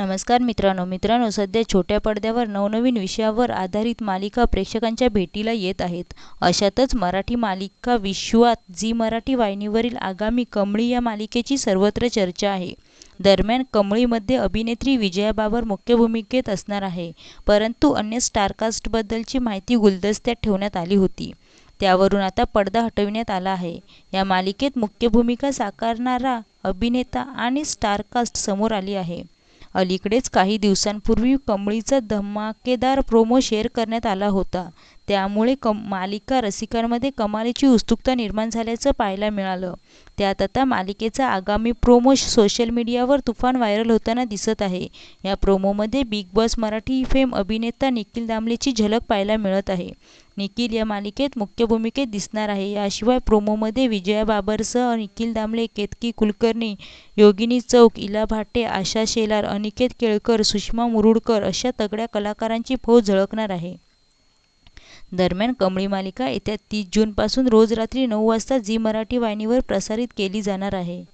नमस्कार मित्रांनो. मित्रांनो सध्या छोट्या पडद्यावर नवनवीन विषयावर आधारित मालिका प्रेक्षकांच्या भेटीला येत आहेत. अशातच मराठी मालिका विश्वात झी मराठी वाहिनीवरील आगामी कमळी या मालिकेची सर्वत्र चर्चा आहे. दरम्यान कमळीमध्ये अभिनेत्री विजया बाबर मुख्य भूमिकेत असणार आहे. परंतु अन्य स्टारकास्टबद्दलची माहिती गुलदस्त्यात ठेवण्यात आली होती. त्यावरून आता पडदा हटविण्यात आला आहे. या मालिकेत मुख्य भूमिका साकारणारा अभिनेता आणि स्टारकास्ट समोर आली आहे. अलीकडेच काही दिवसांपूर्वी कमळीचा धमाकेदार प्रोमो शेअर करण्यात आला होता. त्यामुळे कम मालिका रसिकांमध्ये कमालीची उत्सुकता निर्माण झाल्याचं पाहायला मिळालं. त्यात आता मालिकेचा आगामी प्रोमो सोशल मीडियावर तुफान व्हायरल होताना दिसत आहे. या प्रोमोमध्ये बिग बॉस मराठी फेम अभिनेता निखिल दामलेची झलक पाहायला मिळत आहे. निखिल या मालिकेत मुख्य भूमिकेत दिसणार आहे. याशिवाय प्रोमोमध्ये विजया बाबरसह निखिल दामले केतकी कुलकर्णी योगिनी चौक इला भाटे आशा शेलार अनिकेत केळकर सुषमा मुरुडकर अशा तगड्या कलाकारांची फौज झळकणार आहे. दरम्यान कमळी मालिका येत्या तीस जूनपासून रोज रात्री नऊ वाजता झी मराठी वाहिनीवर प्रसारित केली जाणार आहे.